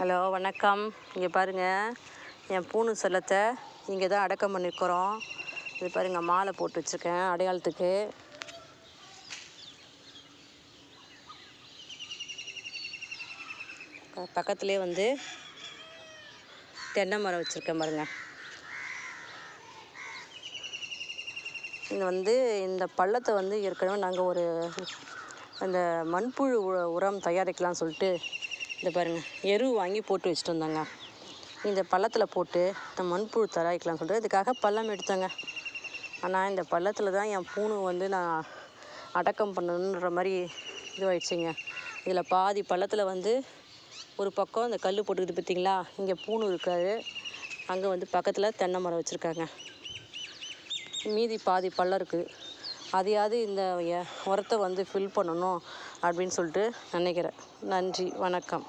Hello வணக்கம். இங்கே பாருங்கள் என் பூணு செல்லத்தை இங்கே தான் அடக்கம் பண்ணியிருக்கிறோம் இது பாருங்கள் மாலை போட்டு வச்சுருக்கேன் அடையாளத்துக்கு. பக்கத்துலேயே வந்து தென்னை மரம் வச்சுருக்கேன் பாருங்கள் இங்கே வந்து இந்த பள்ளத்தை வந்து ஏற்கனவே நாங்கள் ஒரு அந்த மண்புழு உ- உரம் தயாரிக்கலாம்னு சொல்லிட்டு இந்த பாருங்கள் எரு வாங்கி போட்டு வச்சுட்டு வந்தாங்க. இந்த பள்ளத்தில் போட்டு இந்த மண்புழு தயாரிக்கலாம்னு சொல்லிட்டு இதுக்காக பள்ளம் எடுத்தேங்க. ஆனால் இந்த பள்ளத்தில் தான் என் பூணு வந்து நான் அடக்கம் பண்ணணுன்ற மாதிரி இதுவாகிடுச்சிங்க இதில் பாதி பள்ளத்தில் வந்து ஒரு பக்கம் இந்த கல் போட்டுக்கிட்டு பார்த்தீங்களா இங்கே பூணு இருக்காது அங்கே வந்து பக்கத்தில் தென்னை மரம் வச்சுருக்காங்க. மீதி பாதி பள்ளம் இருக்குது அதையாவது இந்த உரத்தை வந்து ஃபில் பண்ணணும் அப்படின்னு சொல்லிட்டு நினைக்கிறேன். நன்றி வணக்கம்.